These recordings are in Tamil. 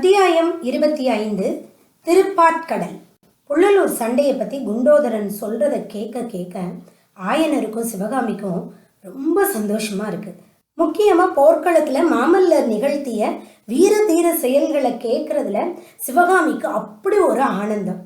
அத்தியாயம் இருபத்தி ஐந்து திருப்பாட்கடல். புள்ளலூர் சண்டையை பற்றி குண்டோதரன் சொல்கிறத கேட்க கேட்க ஆயனருக்கும் சிவகாமிக்கும் ரொம்ப சந்தோஷமா இருக்கு. முக்கியமாக போர்க்களத்தில் மாமல்லர் நிகழ்த்திய வீர தீர செயல்களை கேட்கறதுல சிவகாமிக்கு அப்படி ஒரு ஆனந்தம்.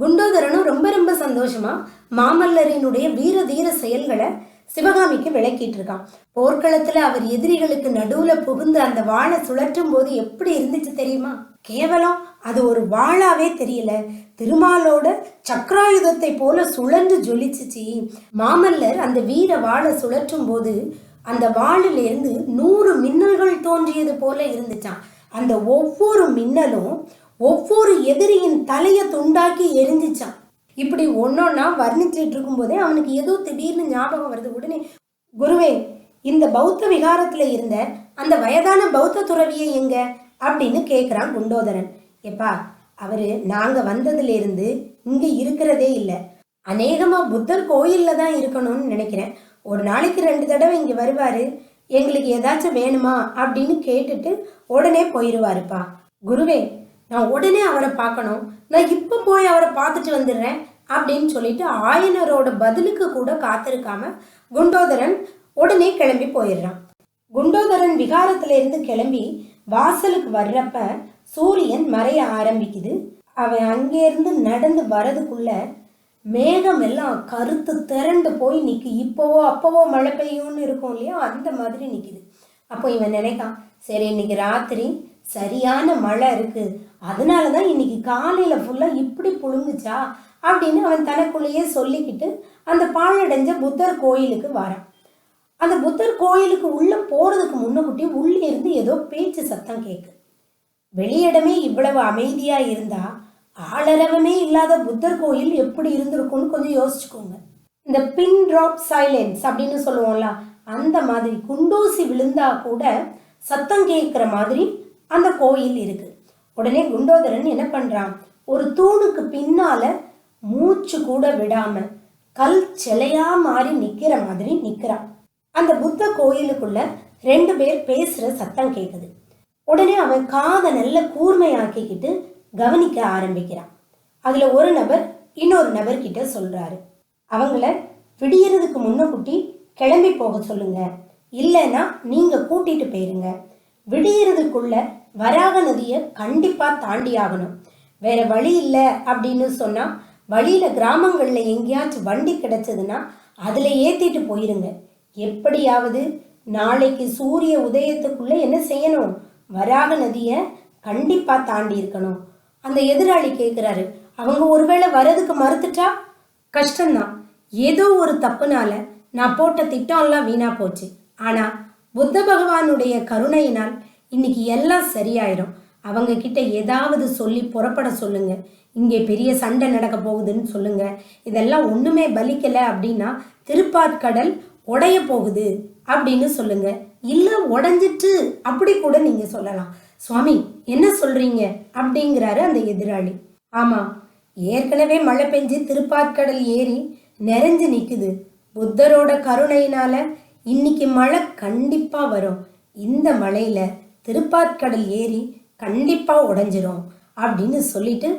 குண்டோதரனும் ரொம்ப ரொம்ப சந்தோஷமா மாமல்லரினுடைய வீர தீர செயல்களை சிவகாமிக்கு விளக்கிட்டு இருக்கான் போர்க்களத்துல அவர் எதிரிகளுக்கு நடுவுல புகுந்து அந்த வாழை சுழற்றும் போது எப்படி இருந்துச்சு தெரியுமா? கேவலம். அது ஒரு வாழாவே தெரியல. திருமாலோட சக்கராயுதத்தை போல சுழன்று ஜொலிச்சுச்சு. மாமல்லர் அந்த வீர வாழை சுழற்றும் போது அந்த வாளிலிருந்து நூறு மின்னல்கள் தோன்றியது போல இருந்துச்சான் அந்த ஒவ்வொரு மின்னலும் ஒவ்வொரு எதிரியின் தலையை துண்டாக்கி எரிஞ்சிச்சான். இப்படி ஒன்னொன்னா வர்ணிச்சிட்டு இருக்கும்போதே அவனுக்கு ஏதோ திடீர்னு ஞாபகம் வருது. உடனே குருவே இந்த பௌத்த விகாரத்துல இருந்த அந்த வயதான பௌத்த துறவியை எங்க? அப்படின்னு கேட்குறான் குண்டோதரன். எப்பா அவரு நாங்க வந்ததுல இருந்து இங்க இருக்கிறதே இல்லை. அநேகமா புத்தர் கோயில்ல தான் இருக்கணும்னு நினைக்கிறேன். ஒரு நாளைக்கு ரெண்டு தடவை இங்க வருவாரு. எங்களுக்கு ஏதாச்சும் வேணுமா? அப்படின்னு கேட்டுட்டு உடனே போயிடுவாருப்பா குருவே நான் உடனே அவரை பார்க்கணும். நான் இப்போ போய் அவரை பார்த்துட்டு வந்துடுறேன் அப்படின்னு சொல்லிட்டு ஆயனரோட பதிலுக்கு கூட காத்திருக்காம குண்டோதரன் உடனே கிளம்பி போயிடுறான். குண்டோதரன் விகாரத்திலிருந்து கிளம்பி வாசலுக்கு வர்றப்ப சூரியன் மறைய ஆரம்பிக்குது. அவன் அங்கேருந்து நடந்து வரதுக்குள்ள மேகம் எல்லாம் கருத்து திரண்டு போய் நிற்கு இப்போவோ அப்போவோ மழை பெய்யும்னு இருக்கும் இல்லையா? அந்த மாதிரி நிற்கிது அப்போ இவன் நினைக்கான் சரி இன்னைக்கு ராத்திரி சரியான மழை இருக்கு. அதனால தான் இன்னைக்கு காலையில் ஃபுல்லாக இப்படி புழுங்குச்சா அப்படின்னு அவன் தனக்குள்ளேயே சொல்லிக்கிட்டு அந்த பாழடைஞ்ச புத்தர் கோயிலுக்கு வரான். அந்த புத்தர் கோயிலுக்கு உள்ளே போகிறதுக்கு முன்னகுட்டி உள்ளே இருந்து ஏதோ பேச்சு சத்தம் கேட்கு வெளியிடமே இவ்வளவு அமைதியாக இருந்தா ஆளரவமே இல்லாத புத்தர் கோயில் எப்படி இருந்திருக்கும்னு கொஞ்சம் யோசிச்சுக்கோங்க. இந்த பின் ட்ராப் சைலன்ஸ் அப்படின்னு சொல்லுவோம்ல அந்த மாதிரி குண்டூசி விழுந்தா கூட சத்தம் கேட்குற மாதிரி அந்த கோயில் இருக்கு. உடனே குண்டோதரன் என்ன பண்றான்? ஒரு தூணுக்கு பின்னால மூச்சு கூட விடாம கல் சிலையா மாறி நிக்கிற மாதிரி நிக்கிறான். அந்த புத்த கோயிலுக்குள்ள ரெண்டு பேர் பேசுற சத்தம் கேக்குது. உடனே அவன் காதை நல்ல கூர்மையாக்கிக்கிட்டு கவனிக்க ஆரம்பிக்கிறான். அதுல ஒரு நபர் இன்னொரு நபர் கிட்ட சொல்றாரு அவங்கள விடியறதுக்கு முன்னக்கூட்டி கிளம்பி போக சொல்லுங்க. இல்லைன்னா நீங்க கூட்டிட்டு போயிருங்க. விடியறதுக்குள்ள வராக நதியை கண்டிப்பாக தாண்டி ஆகணும். வேற வழி இல்லை அப்படின்னு சொன்னால் வழியில் கிராமங்களில் எங்கேயாச்சும் வண்டி கிடச்சதுன்னா அதில் ஏற்றிட்டு போயிருங்க. எப்படியாவது நாளைக்கு சூரிய உதயத்துக்குள்ளே என்ன செய்யணும்? வராக நதியை கண்டிப்பாக தாண்டி இருக்கணும். அந்த எதிராளி கேட்குறாரு அவங்க ஒருவேளை வரதுக்கு மறுத்துட்டா? கஷ்டம்தான். ஏதோ ஒரு தப்புனால நான் போட்ட திட்டம்லாம் வீணாக போச்சு. ஆனால் புத்த பகவானுடைய கருணையினால் இன்னைக்கு எல்லாம் சரியாயிரும். அவங்க கிட்ட ஏதாவது சொல்லி புறப்பட சொல்லுங்க. இங்கே பெரிய சண்டை நடக்க போகுதுன்னு சொல்லுங்க. இதெல்லாம் ஒண்ணுமே பலிக்கலை அப்படின்னா திருப்பாற்கடல் உடைய போகுது அப்படின்னு சொல்லுங்க. இல்ல உடஞ்சிட்டு அப்படி கூட நீங்க சொல்லலாம். சுவாமி என்ன சொல்றீங்க? அப்படிங்கிறாரு அந்த எதிராளி. ஆமா ஏற்கனவே மழை பெஞ்சு திருப்பாற்கடல் ஏறி நிறைஞ்சு நிக்குது. புத்தரோட கருணையினால இன்னைக்கு மழை கண்டிப்பா வரும். இந்த மழையில திருப்பாற்கடல் ஏறி கண்டிப்பாக உடஞ்சிரும் அப்படின்னு சொல்லிட்டு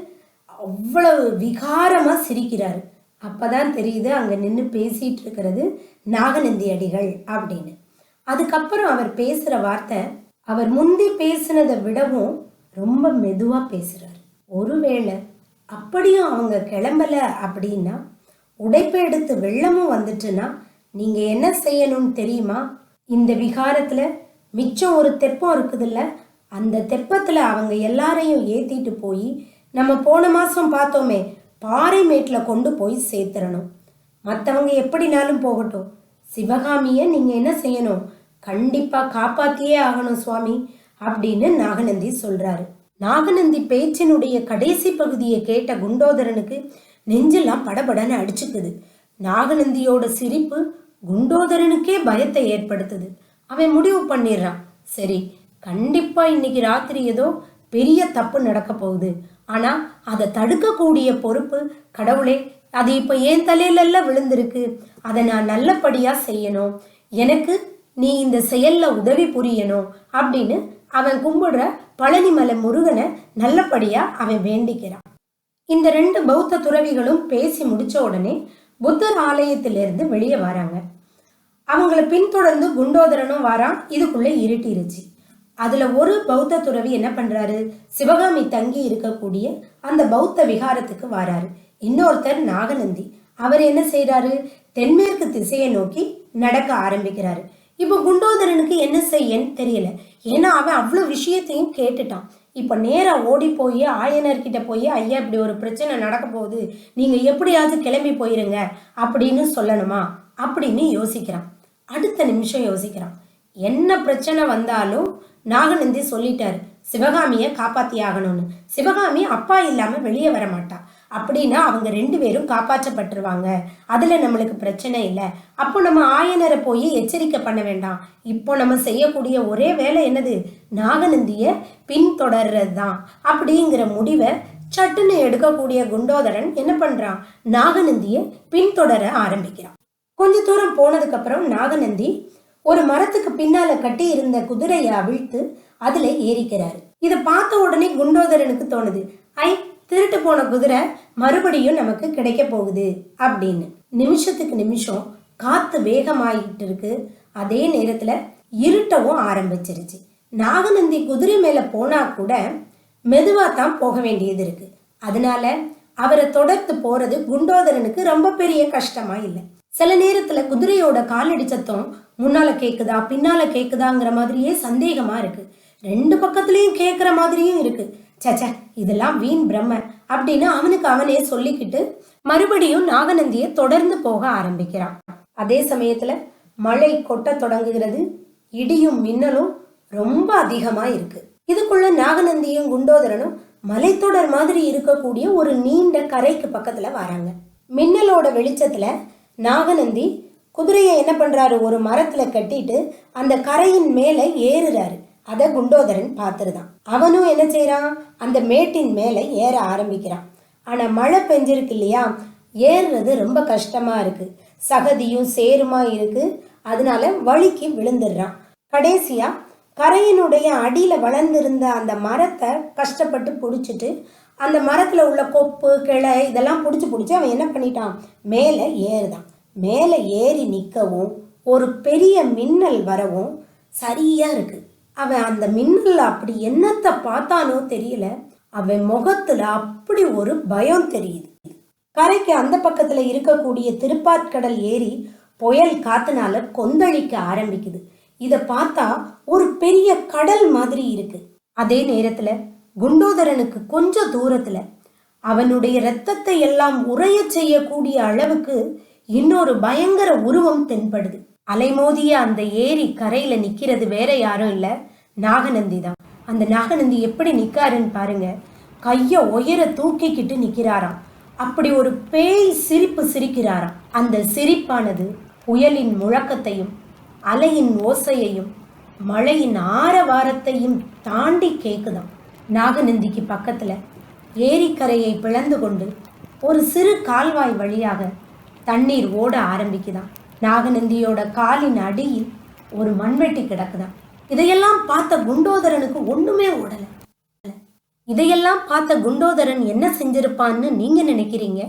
அவ்வளவு விகாரமா சிரிக்கிறாரு. அப்பதான் தெரியுது அங்கே நின்று பேசிகிட்டு இருக்கிறது நாகநந்தி அடிகள் அப்படின்னு. அதுக்கப்புறம் அவர் பேசுகிற வார்த்தை அவர் முந்தி பேசினதை விடவும் ரொம்ப மெதுவாக பேசுகிறார் ஒருவேளை அப்படியும் அவங்க கிளம்பல அப்படின்னா உடைப்பு எடுத்து வெள்ளமும் வந்துட்டுன்னா நீங்கள் என்ன செய்யணும்னு தெரியுமா? இந்த விகாரத்தில் மிச்சம் ஒரு தெப்பம் இருக்குதுல்ல அந்த தெப்பத்தில் அவங்க எல்லாரையும் ஏற்றிட்டு போய் நம்ம போன மாதம் பார்த்தோமே பாறை மேட்டில் கொண்டு போய் சேர்த்துறணும் மற்றவங்க எப்படினாலும் போகட்டும். சிவகாமியை நீங்கள் என்ன செய்யணும்? கண்டிப்பாக காப்பாற்றியே ஆகணும் சுவாமி அப்படின்னு நாகநந்தி சொல்கிறாரு நாகநந்தி பேச்சினுடைய கடைசி பகுதியை கேட்ட குண்டோதரனுக்கு நெஞ்செல்லாம் படபடன்னு அடிச்சுக்குது. நாகநந்தியோட சிரிப்பு குண்டோதரனுக்கே பயத்தை ஏற்படுத்துது. அவன் முடிவு பண்ணிடுறான். சரி கண்டிப்பா இன்னைக்கு ராத்திரி ஏதோ பெரிய தப்பு நடக்க போகுது. ஆனா அதை தடுக்கக்கூடிய பொறுப்பு கடவுளே அது இப்போ என் தலையிலெல்லாம் விழுந்திருக்கு. அதை நான் நல்லபடியாக செய்யணும். எனக்கு நீ இந்த செயலில் உதவி புரியணும் அப்படின்னு அவன் கும்பிடுற பழனிமலை முருகனை நல்லபடியாக அவன் வேண்டிக்கிறான். இந்த ரெண்டு பௌத்த துறவிகளும் பேசி முடிச்ச உடனே புத்தர் ஆலயத்திலிருந்து வெளியே வராங்க. அவங்கள பின்தொடர்ந்து குண்டோதரனும் வாரான். இதுக்குள்ளே இருட்டிருச்சு. அதுல ஒரு பௌத்த துறவி என்ன பண்றாரு? சிவகாமி தங்கி இருக்கக்கூடிய அந்த பௌத்த விகாரத்துக்கு வாராரு. இன்னொருத்தர் நாகநந்தி. அவர் என்ன செய்கிறாரு தென்மேற்கு திசையை நோக்கி நடக்க ஆரம்பிக்கிறாரு. இப்போ குண்டோதரனுக்கு என்ன செய்யன்னு தெரியல. ஏன்னா அவன் அவ்வளோ விஷயத்தையும் கேட்டுட்டான். இப்போ நேராக ஓடி போய் ஆயனர்கிட்ட போய் ஐயா இப்படி ஒரு பிரச்சனை நடக்க போகுது. நீங்கள் எப்படியாவது கிளம்பி போயிருங்க. அப்படின்னு சொல்லணுமா? அப்படின்னு யோசிக்கிறான். அடுத்த நிமிஷம் யோசிக்கிறான். என்ன பிரச்சனை வந்தாலும் நாகநந்தி சொல்லிட்டாரு சிவகாமியை காப்பாத்தி ஆகணும்னு சிவகாமி அப்பா இல்லாம வெளியே வர மாட்டா. அப்படின்னா அவங்க ரெண்டு பேரும் காப்பாற்றப்பட்டுருவாங்க. அதுல நம்மளுக்கு பிரச்சனை இல்லை. அப்போ நம்ம ஆயனரை போய் எச்சரிக்கை பண்ண வேண்டாம். இப்போ நம்ம செய்யக்கூடிய ஒரே வேலை என்னது? நாகநந்திய பின்தொடர்றது தான் அப்படிங்கிற முடிவை சட்டுன்னு எடுக்கக்கூடிய குண்டோதரன் என்ன பண்றான்? நாகநந்திய பின்தொடர ஆரம்பிக்கிறான். கொஞ்ச தூரம் போனதுக்கு அப்புறம் நாகநந்தி ஒரு மரத்துக்கு பின்னால கட்டி இருந்த குதிரையை அவிழ்த்து அதுல ஏறிக்கிறாரு. இதை பார்த்த உடனே குண்டோதரனுக்கு தோணுது ஐ திருட்டு போன குதிரை மறுபடியும் நமக்கு கிடைக்க போகுது அப்படின்னு. நிமிஷத்துக்கு நிமிஷம் காத்து வேகமாயிட்டு இருக்கு. அதே நேரத்துல இருட்டவும் ஆரம்பிச்சிருச்சு. நாகநந்தி குதிரை மேல போனா கூட மெதுவா தான் போக வேண்டியது இருக்கு. அதனால அவரை தொடர்ந்து போறது குண்டோதரனுக்கு ரொம்ப பெரிய கஷ்டமா இல்லை. சில நேரத்துல குதிரையோட காலடி சத்தம் முன்னால கேக்குதா பின்னால கேக்குதாங்கிற மாதிரியே சந்தேகமா இருக்கு. ரெண்டு பக்கத்துலயும் கேக்குற மாதிரியும் இருக்கு. சச்ச இதெல்லாம் வீண் பிரம்ம அப்படின்னு அவனுக்கு அவனே சொல்லிக்கிட்டு மறுபடியும் நாகநந்தியை தொடர்ந்து போக ஆரம்பிக்கிறான். அதே சமயத்துல மழை கொட்ட தொடங்குகிறது. இடியும் மின்னலும் ரொம்ப அதிகமா இருக்கு. இதுக்குள்ள நாகநந்தியும் குண்டோதரனும் மலைத்தொடர் மாதிரி இருக்கக்கூடிய ஒரு நீண்ட கரைக்கு பக்கத்துல வராங்க. மின்னலோட வெளிச்சத்துல நாகநந்தி குதிரையை என்ன பண்ணுறாரு ஒரு மரத்தில் கட்டிட்டு அந்த கரையின் மேலே ஏறுறாரு. அதை குண்டோதரன் பார்த்துருதான் அவனும் என்ன செய்கிறான் அந்த மேட்டின் மேலே ஏற ஆரம்பிக்கிறான். ஆனால் மழை பெஞ்சிருக்கு இல்லையா? ஏறுறது ரொம்ப கஷ்டமாக இருக்குது சகதியும் சேருமா இருக்கு. அதனால வழுக்கி விழுந்துடுறான். கடைசியாக கரையினுடைய அடியில் வளர்ந்திருந்த அந்த மரத்தை கஷ்டப்பட்டு பிடிச்சிட்டு அந்த மரத்தில் உள்ள கொப்பு கிளை இதெல்லாம் பிடிச்சி பிடிச்சி அவன் என்ன பண்ணிட்டான்? மேலே ஏறுதான். மேலே ஏறி நிற்கவும் ஒரு பெரிய மின்னல் வரவும் சரியாக இருக்குது அவன் அந்த மின்னல் அப்படி என்னத்தை பார்த்தானோ தெரியல. அவன் முகத்தில் அப்படி ஒரு பயம் தெரியுது. கரைக்கு அந்த பக்கத்தில் இருக்கக்கூடிய திருப்பாற்கடல் ஏரி புயல் காத்துனால கொந்தளிக்க ஆரம்பிக்குது. இதை பார்த்தா ஒரு பெரிய கடல் மாதிரி இருக்கு. அதே நேரத்தில் குண்டோதரனுக்கு கொஞ்ச தூரத்துல அவனுடைய இரத்தத்தை எல்லாம் உறைய செய்யக்கூடிய அளவுக்கு இன்னொரு பயங்கர உருவம் தென்படுது. அலைமோதிய அந்த ஏரி கரையில நிக்கிறது வேற யாரும் இல்ல. நாகநந்தி தான். அந்த நாகநந்தி எப்படி நிக்காருன்னு பாருங்க. கைய உயர தூக்கிக்கிட்டு நிக்கிறாராம். அப்படி ஒரு பேய் சிரிப்பு சிரிக்கிறாராம். அந்த சிரிப்பானது புயலின் முழக்கத்தையும் அலையின் ஓசையையும் மழையின் ஆரவாரத்தையும் தாண்டி கேக்குதான் நாகநந்திக்கு பக்கத்துல ஏரிக்கரையை பிளந்து கொண்டு ஒரு சிறு கால்வாய் வழியாக தண்ணீர் ஓட ஆரம்பிக்குதான். நாகநந்தியோட காலின் அடியில் ஒரு மண்வெட்டி கிடக்குதான். இதையெல்லாம் பார்த்த குண்டோதரனுக்கு ஒண்ணுமே ஓடலை. இதையெல்லாம் பார்த்த குண்டோதரன் என்ன செஞ்சிருப்பான்னு நீங்க நினைக்கிறீங்க?